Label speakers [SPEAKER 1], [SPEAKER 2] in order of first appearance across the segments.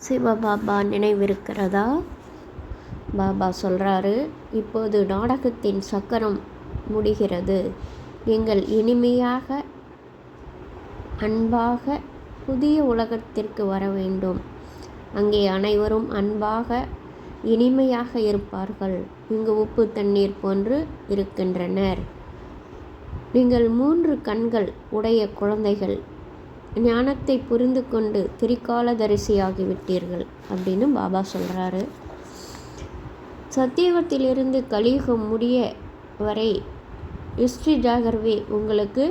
[SPEAKER 1] சிவபாபா நினைவிருக்கிறதா? பாபா சொல்கிறாரு இப்போது நாடகத்தின் சக்கரம் முடிகிறது. நீங்கள் இனிமையாக அன்பாக புதிய உலகத்திற்கு வர வேண்டும். அங்கே அனைவரும் அன்பாக இனிமையாக இருப்பார்கள். இங்கு உப்பு தண்ணீர் போன்று இருக்கின்றனர். நீங்கள் மூன்று கண்கள் உடைய குழந்தைகள். ஞானத்தை புரிந்து கொண்டு திரிகாலதரிசியாகிவிட்டீர்கள் அப்படின்னு பாபா சொல்கிறாரு சத்தியுகத்திலிருந்து கலியுகம் முடிய வரை ஹிஸ்ட்ரி ஜாகர்வே உங்களுக்கு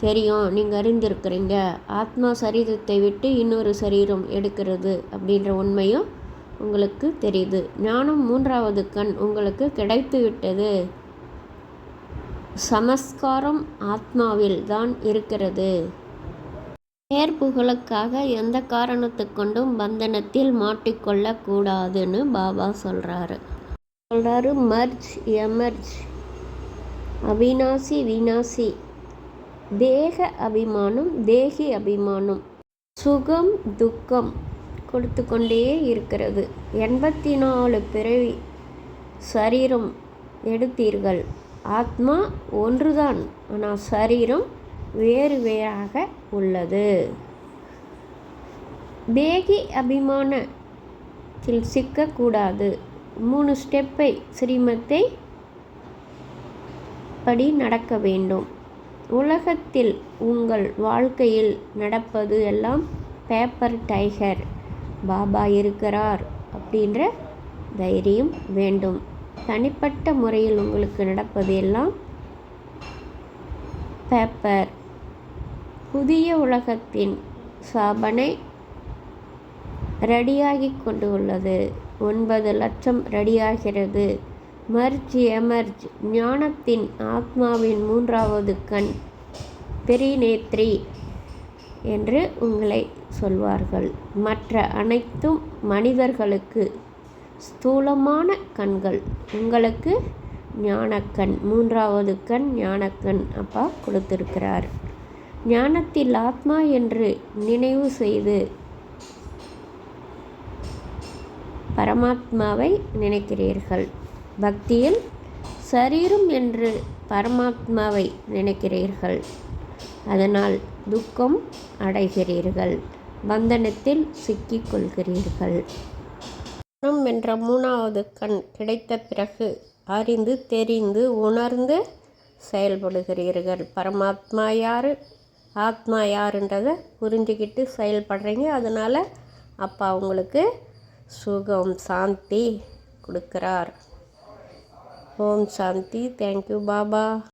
[SPEAKER 1] தெரியும் நீங்கள் அறிந்திருக்கிறீங்க. ஆத்மா சரீரத்தை விட்டு இன்னொரு சரீரம் எடுக்கிறது அப்படின்ற உண்மையும் உங்களுக்கு தெரியுது. ஞானம் மூன்றாவது கண் உங்களுக்கு கிடைத்து விட்டது. சமஸ்காரம் ஆத்மாவில் தான் இருக்கிறது. நேர்புகளுக்காக எந்த காரணத்தை கொண்டும் பந்தனத்தில் மாட்டிக்கொள்ளக்கூடாதுன்னு பாபா சொல்கிறாரு சொல்கிறாரு மர்ஜ் எமர்ஜ் அவினாசி வினாசி தேக அபிமானம் தேகி அபிமானம் சுகம் துக்கம் கொடுத்து கொண்டே இருக்கிறது. எண்பத்தி நாலு பிறவி சரீரம் எடுத்தீர்கள். ஆத்மா ஒன்றுதான். ஆனால் சரீரம் வேறு வேறாக உள்ளது. தேகி அபிமானத்தில் சிக்கக்கூடாது. மூணு ஸ்டெப்பை ஸ்ரீமத்தை படி நடக்க வேண்டும். உலகத்தில் உங்கள் வாழ்க்கையில் நடப்பது எல்லாம் பேப்பர் டைகர். பாபா இருக்கிறார் அப்படின்ற தைரியம் வேண்டும். தனிப்பட்ட முறையில் உங்களுக்கு நடப்பது எல்லாம் பேப்பர் புதிய உலகத்தின் சாபனை ரெடியாகி கொண்டு உள்ளது ஒன்பது லட்சம் ரெடியாகிறது. Merge emerge. ஞானத்தின் ஆத்மாவின் மூன்றாவது கண் பெரிநேத்ரி என்று உங்களை சொல்வார்கள். மற்ற அனைத்தும் மனிதர்களுக்கு ஸ்தூலமான கண்கள். உங்களுக்கு ஞானக்கண். மூன்றாவது கண் ஞானக்கண் அப்பா கொடுத்திருக்கிறார். ஞானத்தில் ஆத்மா என்று நினைவு செய்து பரமாத்மாவை நினைக்கிறீர்கள். பக்தியில் சரீரம் என்று பரமாத்மாவை நினைக்கிறீர்கள். அதனால் துக்கம் அடைகிறீர்கள். பந்தனத்தில் சிக்கிக்கொள்கிறீர்கள். மனம் என்ற மூணாவது கண் கிடைத்த பிறகு அறிந்து தெரிந்து உணர்ந்து செயல்படுகிறீர்கள். பரமாத்மா யார்? ஆத்மா யாருன்றதை புரிஞ்சுக்கிட்டு செயல்படுறீங்க. அதனால் அப்பா உங்களுக்கு சுகம் சாந்தி கொடுக்குறார். ஓம் சாந்தி. Thank you Baba.